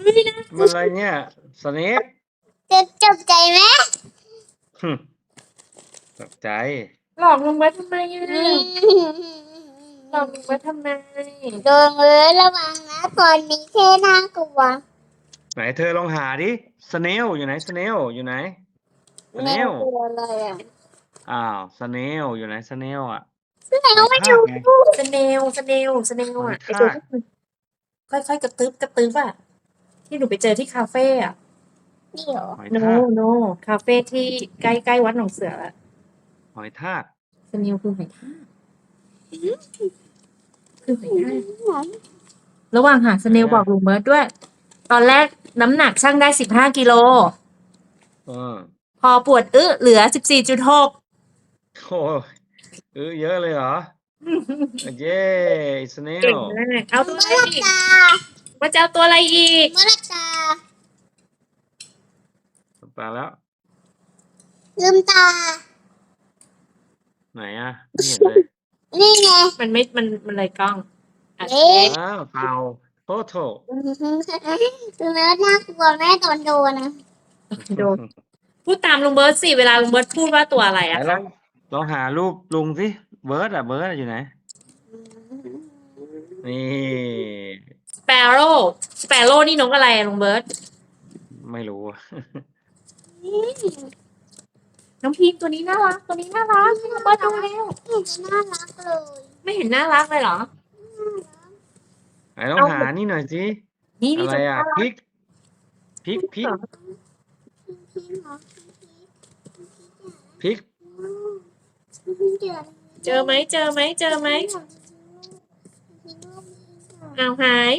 อุ้ยนะมันอะไรเนี่ยสเนปจะจบใจไหมหึตกใจ หลอกลุงเบิร์ตทำไมอะหลอกลุงเบิร์ตทำไม โดนเลยระวังนะตอนนี้แค่น่ากลัวไหนเธอลองหาดิสเนลอยู่ไหนสเนลอยู่ไหนสเนแม่ลกลัวเลยอะอ้าวสเนลอยู่ไหนสเนลอะซึ่งไหนก็ไม่ทารู้กไงสเนลสเนลสเนลอะหไออยตัวทากที่มันค่อยๆกระตึบกระตึบอะ ที่หนูไปเจอที่คาเฟ่อะนี่เหรอหอยโนทากโนคาเฟ่ที่ใกล้ใกล้วัดหนองเสืออะหอยทากสเนลคือหอยทากคือหอยทาก ระหว่างหาสเนลบอกลุงเบิร์ตด้วย ตอนแรกน้ำหนักช่างได้สิบห้ากิโล เออพอปวดอึเหลือสิบสี่จุดหกโอ้ยเออเยอะเลยเหรอ เย้สเนลเก่งมากเอาตัวเมื่อะไรออีกตา ว่าจะเอาตัวอะไรอีกเมื่อตาตาแล้ว ลืมตา ไหนอะไม่เห็นเลย นี่ไงมันไม่ มัน มันเลยกล้องอะเอ๊ะอ้าวเต่าโตโตคือเนื้อน่ากลัวแม่ตอนโดนนะโดนพูดตามลุงเบิร์ตสิ เวลาลุงเบิร์ตพูดว่าตัวอะไรไหนอะลคะองลองหารูปลุงสิ เบิร์ดอะ เบิร์ดอะอยู่ไหน นี่สเปโร่สเปโร่นี่นกอะไรอะลุงเบิร์ตไม่รู้อะน้องพีมตัวนี้น่ารัก ตัวนี้น่ารักให้ลุงเบิร์ตดูเร็วเห็นจะน่ารักเลยไม่เห็นน่ารักเลยเหรอ ไหนลองเอา หานี่หน่อยสินี่อะนี่ไรตัวอะน่ารักพริกพริกพริกเหรอพี่เหรอพริกพี่เดือดเจอไหมเจอไหมเจอไหมอ้าวหาย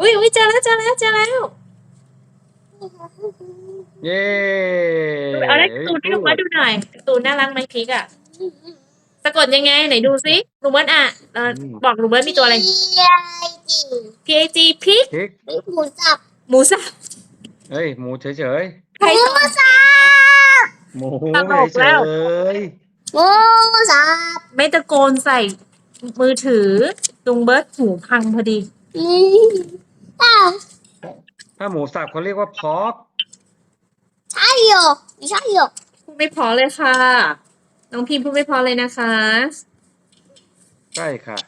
อุ้ยอุ้ยเจอแล้วเจอแล้วเจอแล้ว เย้เอาได้การ์ตูนให้ลุงเบิร์ตดูหน่อยการ์ตูนน่ารักไหมพริกอะสะกดยังไงไหนดูสิลุงเบิร์ตอะเอ่อบอกลุงเบิร์ตมีตัวอะไร P A G พริกพริกพี่หมูสับหมูสับเฮ้ยหมูเฉยใครสอนสับๆหมูตลกเฉแล้วยหมูสับไม่ตะโกนใส่มือถือลุงเบิร์ตหูพังพอดี อืม อ้าวๆถ้าหมูสับเขาเรียกว่าพอกใช่หยกไม่ใช่หยกพูดไม่พอเลยค่ะ น้องพิมพ์พูดไม่พอเลยนะคะ ใช่ค่ะ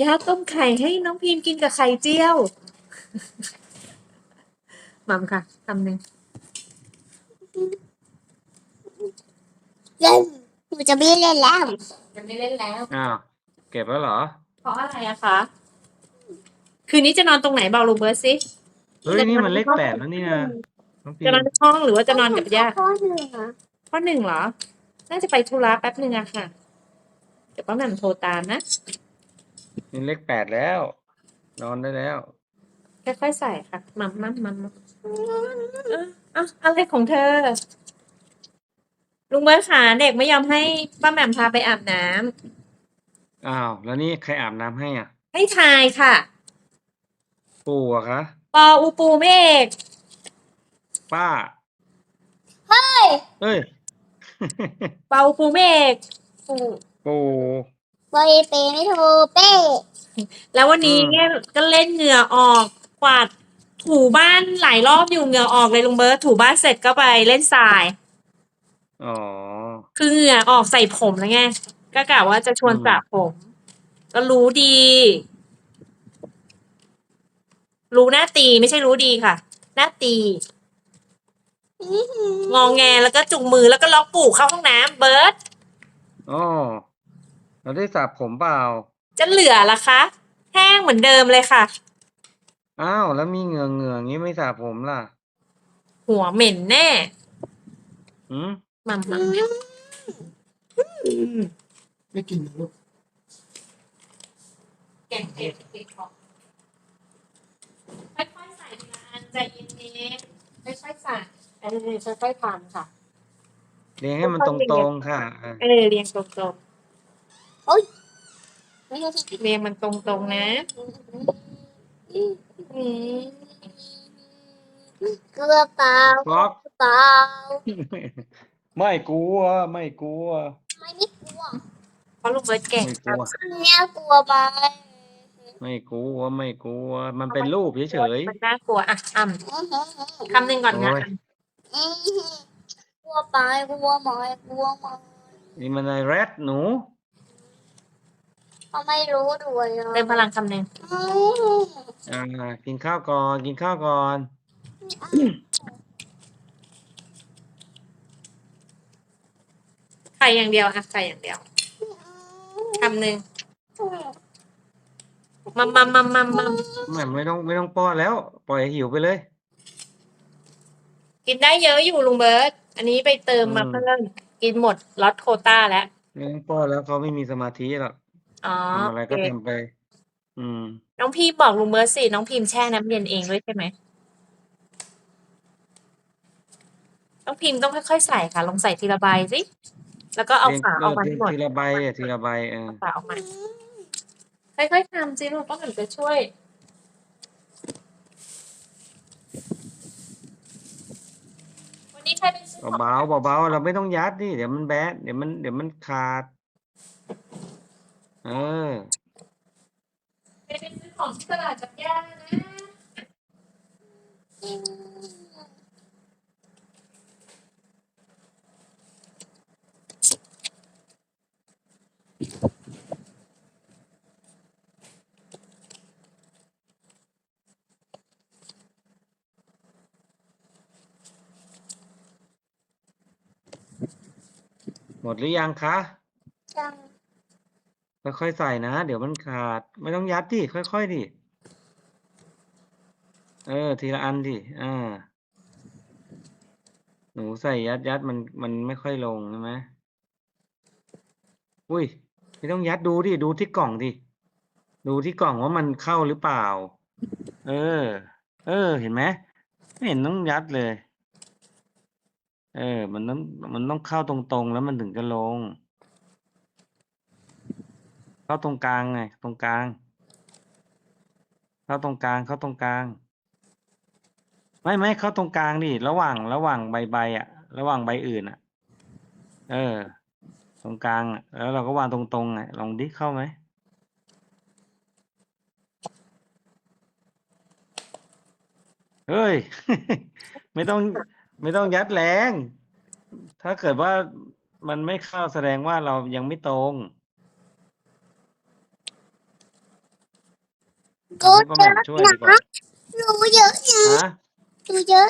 ย่าต้มไข่ให้น้องพิมพ์กินกับไข่เจียวมัมค่ะคำหนึ่งเล่นหนูจะไม่เล่นแล้วยังไม่เล่นแล้ว อ้าว เก็บแล้วเหรอ เพราะอะไรอะคะ คืนนี้จะนอนตรงไหนบอกลุงเบิร์ตสิ เฮ้ยนี่มันเลขแปดแล้วนี่นะน้องพีจะนอนในห้องหรือว่าจะนอนกับย่าข้อหนึ่งอะข้อหนึ่งเหรอ น่าจะไปธุระแป๊บหนึ่งอะค่ะ เดี๋ยวป้าแหม่มโทรตามนะ นี่เลขแปดแล้ว นอนได้แล้ว ค่อยๆใส่ค่ะ มัมมัมมัมมัมเอ้าเอ้าอะไรของเธอ ลุงเบิร์ตขาเด็กไม่ยอมให้ป้าแหม่มพาไปอาบน้ำ อ้าว แล้วนี่ใครอาบน้ำให้อะ ให้ทายค่ะปู่อะคะ ปออูปูเมฆป้าเฮ้ยเฮ้ย ปออูปูเมฆปู่บอยเปไม่โทรเป้แล้ววันนี้อืม เนี่ยก็เล่นเหงื่อออกกวาดถูบ้านหลายรอบอยู่เหงื่อออกเลยลุงเบิร์ตถูบ้านเสร็จก็ไปเล่นทราย อ๋อ คือเหงื่อออกใส่ผมแล้วไง ก็กะว่าจะชวนอืมสระผม ก็รู้ดี รู้หน้าตีไม่ใช่รู้ดีค่ะ หน้าตีงองแงแล้วก็จุงมือแล้วก็ล็อกปู่เข้าห้องน้ำเบิร์ตอ๋อเราได้สระผมเปล่า จะเหลือละคะ แห้งเหมือนเดิมเลยค่ะ อ้าวแล้วมีเหงื่อเหงื่ออย่างงี้ไม่สระผมล่ะ หัวเหม็นแน่หืมมัมมัม ไม่กินนะลูกแกงเผ็ดติดคอค่อยๆใส่ทีละอันใจเย็นๆค่อยๆใส่เออค่อยๆทำค่ะ เรียงให้มันตรงๆค่ะอะเออเรียงตรงไม่ใช่ที่ๆเรียงมันตรงๆนะอืมกระเป๋าฟล็อกกระเป๋าไม่กลัวไม่กลัว ไม่ไม่กลัว เพราะลุงเบิร์ตเก่งไม่กลัว เนี่ยกลัวไปไม่กลัวไม่กลัว มันเป็นรูปเฉยมันน่ากลัวอะอ่ำคำหนึ่งก่อนนะโอ้ยอื้อหือกลัวไปกลัวหมอยกลัวหมอยๆนี่มันอะไรแรดหนูก็ไม่รู้ด้วยเติมพลังคำหนึ่งอื้อหืออ่า กินข้าวก่อนกินข้าวก่อน ไข่อย่างเดียวอะไข่อย่างเดียวคำ หนึ่งมัมมัมมัมมัมมัมแม่ไม่ต้องไม่ต้องป้อนแล้ว ปล่อยให้หิวไปเลย กินได้เยอะอยู่ลุงเบิร์ตอันนี้ไปเติมมาอืม เพิ่มกินหมดล็อตโควต้าแล้วไม่ต้องป้อนแล้วเขาไม่มีสมาธิหรอกอ๋อทำอะไรก็โอเคทำไป อืม น้องพีมบอกลุงเบิร์ตสิน้องพิมพ์แช่น้ำเย็นเองด้วยใช่ไหมน้องพิมพ์ต้องค่อยๆใส่ค่ะ ลองใส่ทีละใบสิ แล้วก็เอาฝาออกมาทีให้หมดทีละใบอะทีละใบเออฝาออกมาค่อยๆทำสิลูกป้าหนูจะช่วย วันนี้ใครเป็นซื้อของเบาๆเบาๆเราไม่ต้องยัดดิเดี๋ยวมันแบะเดี๋ยวมันเดี๋ยวมันขาด เออใครเป็นซื้อของที่ตลาดกับย่านะ หมดหรือยังคะจังค่อยๆใส่นะ เดี๋ยวมันขาด ไม่ต้องยัดดิค่อยๆดิเออ ทีละอันดิอ่า หนูใส่ยัดยัดมันมันไม่ค่อยลงใช่ไหมอุ้ยไม่ต้องยัดดูดิดูที่กล่องดิดูที่กล่องว่ามันเข้าหรือเปล่า เออ เออ เห็นไหมไม่เห็นต้องยัดเลย เออ มันต้องมันต้องเข้าตรงๆ แล้วมันถึงจะลง เข้าตรงกลางไง ตรงกลาง เข้าตรงกลาง เข้าตรงกลาง ไม่ไม่เข้าตรงกลางดิ ระหว่างระหว่างใบใบอะระหว่างใบอื่นอะเออ ตรงกลางอะแล้วเราก็วางตรงๆอะลองดิเข้าไหมเฮ้ย ไม่ต้อง ไม่ต้องยัดแรง ถ้าเกิดว่ามันไม่เข้าแสดงว่าเรายังไม่ตรงกูให้ป้าแหเยม่มอะช่วยดีกว่านะรู้เยอะนะฮะรู้เยอะ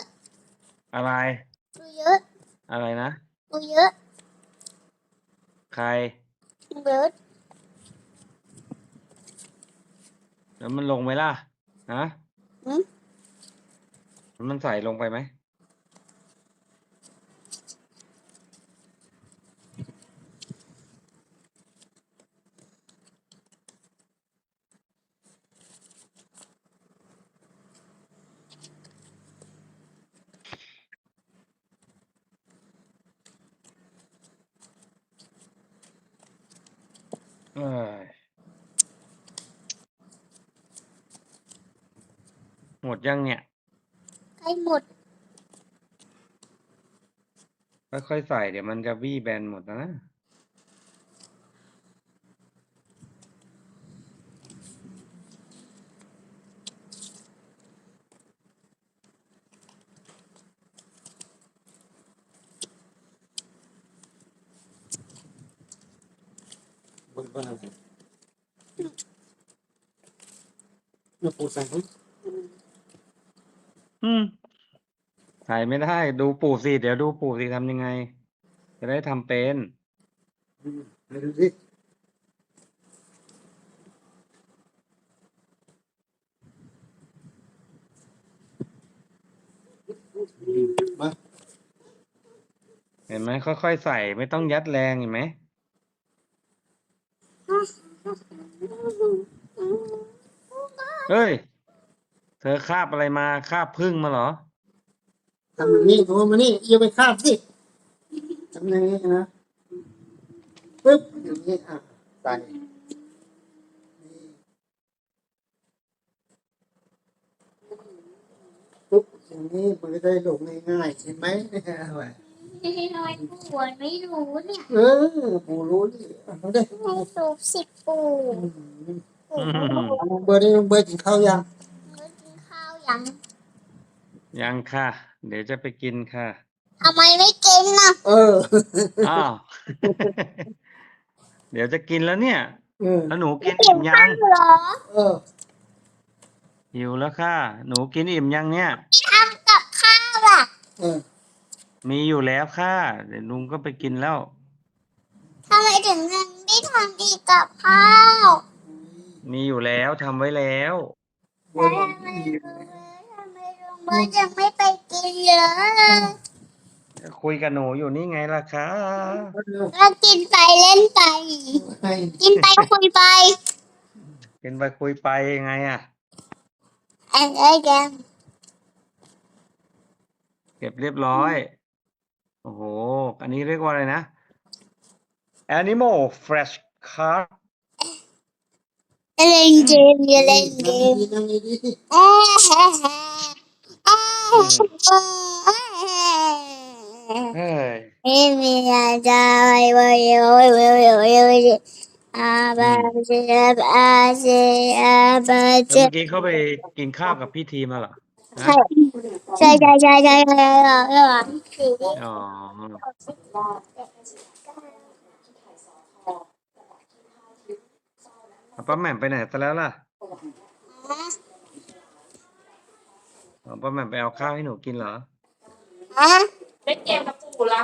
อะไร รู้เยอะอะไรนะ รู้เยอะใคร เบิร์ดแล้วมันลงไหมล่ะ ฮะหืม มันใส่ลงไปไหม เอ้ยหมดยังเนี่ย ใกล้หมดค่อยๆใส่เดี๋ยวมันจะวี่แบนหมดนะ นบนอะไรมาปูใส่ให้อืมใส่ไม่ได้ ดูปู่สิเดี๋ยวดูปู่สิทำยังไง จะได้ทำเป็นไปดูสิมาเห็นไหมค่อยๆใส่ไม่ต้องยัดแรงเห็นไหม เฮ้ย เธอคาบอะไรมาคาบพึ่งมาเหรอทำอย่างนี้โทรมานี่อย่าไปคาบสิทำอย่างนี้นะปึ๊บอย่างนี้อะใส่นี่ปุ๊บอย่างนี้มันก็ได้ลงง่ายๆเห็นไหมเอาไว้น้อยปวดไม่รู้เนี่ยเออปูรู้ดิเอาได้ให้สูบสิบปูอืม ปูอืมลุงเบิร์ดนี่ลุงเบิร์ดกินข้าวยังมื้อกินข้าวยังยังค่ะ เดี๋ยวจะไปกินค่ะ ทำไมไม่กินน่ะเอออ้าว เดี๋ยวจะกินแล้วเนี่ย เออแล้วหนูกินอิ่มยังเหรอเออหิวแล้วค่ะ หนูกินอิ่มยังเนี่ย ทำกับข้าวล่ะเออมีอยู่แล้วค่ะ เดี๋ยวลุงก็ไปกินแล้ว ทำไมถึงยังไม่ทำอีกกับข้าว มีอยู่แล้วทำไว้แล้ว แล้วทำไมลุงทำไมลุงเบิร์ยังไม่ไปกินเลยคุยกับหนูอยู่นี่ไงล่ะคะก็กินไปเล่นไป กินไปคุยไปกินไปคุยไปยังไงอะเอ้ยเอ้ยแกมเก็บเรียบร้อย โอ้โห อันนี้เรียกว่าอะไรนะ Animal Fresh Card เล่นเกมอย่าเล่นเกมนั่งดีๆนั่งดีเอ้ยเฮ้ยเฮ้ยเอ้ยเฮ้ยเฮ้ยเอ้ยมีอะไรวะโอ้ยโอ้ยโอ้ยโอ้ยอาบาเจอาเจอาบาแล้วเจเมื่อกี้เขาไปกินข้าวกับพี่ทีมาเหรอฮะใช่ใช่ใช่ใช่ใช่ใช่ใช่ใช่อ๋อ เอาป้าแหม่มไปไหนซะแล้วล่ะเอาป้าแหม่มไปเอาข้าวให้หนูกินเหรอฮะเล่นเกมกับปู่ละ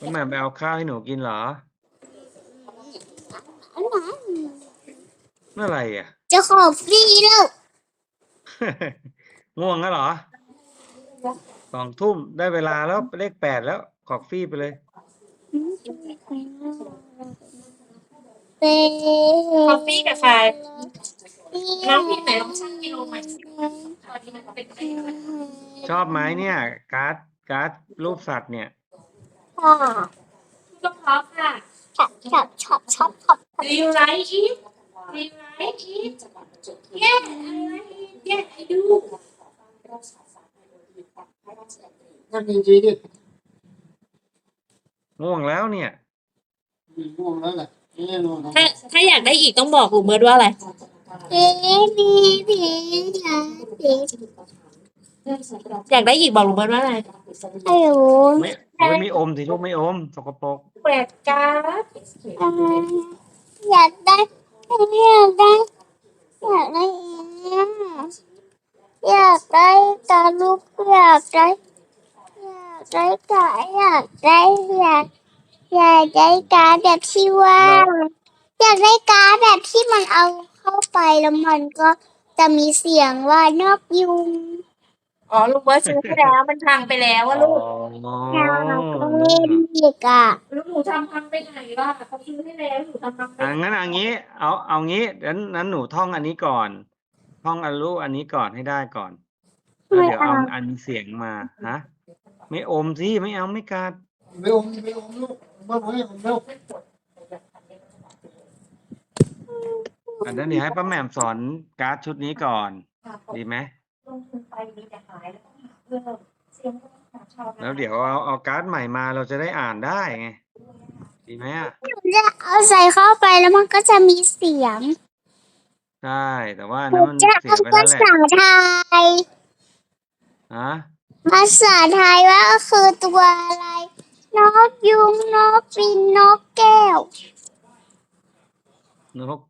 ป้าแหม่มไปเอาข้าวให้หนูกินเหรอเมื่อไหร่อะ จะขอฟรีแล้วง่วงแล้วเหรอสองทุ่มได้เวลาแล้วเลขแปดแล้วขอกฟรีไปเลยเต้ คอฟฟี่กับใครน้องพี่ไหนลองชั่งกิโลใหม่สิตอนนี้มันเป็นไปได้ชอบไหมเนี่ย การ์ดการ์ดรูปสัตว์เนี่ยค่ะก็พร้อมค่ะ ชอบชอบชอบชอบชอบ Do you like it Do you like it Yeah I like it Yeah I do ๆนั่งดีๆดิง่วงแล้วเนี่ย ง่วงแล้วแหละ ถ้าถ้าอยากได้อีกต้องบอกลุงเบิร์ดว่าอะไรเอ๊ะบีบีจ้าบีอยากได้อีกบอกลุงเบิร์ดว่าอะไรฮัลโหลไม่ไม่อมสิลูกไม่อมสกปรกแปดการ์ดอ่าอยากได้อยากได้อยากได้อีกอยากได้ตาลูกอยากได้อยากได้กาอยากได้อยาก อยากได้การดแบบที่ว่า อยากได้การดแบบที่มันเอาเข้าไปแล้วมันก็จะมีเสียงว่านกยุงอ๋อลุงเบิร์ดซื้อไปแล้วมันพังไปแล้วอ๋ว่าลูกออยากเล่นอีกอะแล้วหนูทำพังไปไหนล่ะเขาซื้อให้แล้วหนูทำพังไปอะงั้นเอันนี้ เอาเอางี้นั้นนั้นหนูท่องอันนี้ก่อน ท่องอันรู้อันนี้ก่อนให้ได้ก่อนแล้วเดี๋ยวเอาอันมีเสียงมาฮะไม่อมสิไม่เอาไม่กัด ไม่อมไม่อมลูก บ้าไม่อมลูกอันนั้นเดี๋ยวให้ป้าแหม่มสอนการ์ดชุดนี้ก่อน ดีไหมลงทุนไปมีแต่หายแล้วต้องหาเพิ่มเสียงก็ต้องหาชาวนาแล้วเดี๋ยวเอาเอาการ์ดใหม่มาเราจะได้อ่านได้ไงดีไหมอะจะเอาใส่เข้าไปแล้วมันก็จะมีเสียงใช่แต่ว่าอันหนั้นูนมันจะเสียเอาไปภาแล้วแหละษาไทย ฮะภาษาไทยว่าคือตัวอะไร นกยุงนกปินนกแก้วนก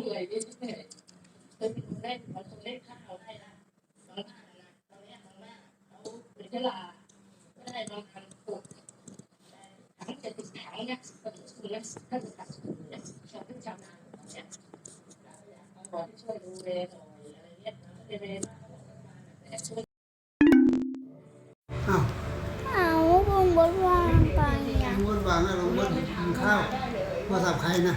เหนื่อยเรื่อยๆจนถึงเล่นมันคงเล่นข้าวได้นะน้องทนนะตอนนี้น้องแม่เขาเป็นเวลาก็ได้น้องทานปวดถังจะติดถังเนี่ยเป็นคุณเนี่ยถ้าจะตัดคุณเนี่ยชาวพิจารณาเนี่ยบอกให้ช่วยดูแลหน่อยอะไรเงี้ยนะไม่ด้เลยช่วยเอาคงบนวางไปอะบดวางแล้วลงบดกินข้าวโทรศัพท์ใครนะ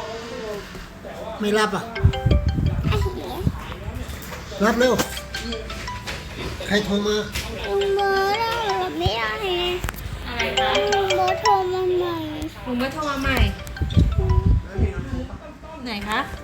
ไม่รับอะ รับเร็ว ใครโทรมาลุงเบอร์เราไม่ได้ไงอะไรคะลุงเบอร์โทรมาใหม่ลุงเบิร์ตโทรมาใหม่ ไหนคะค่ะ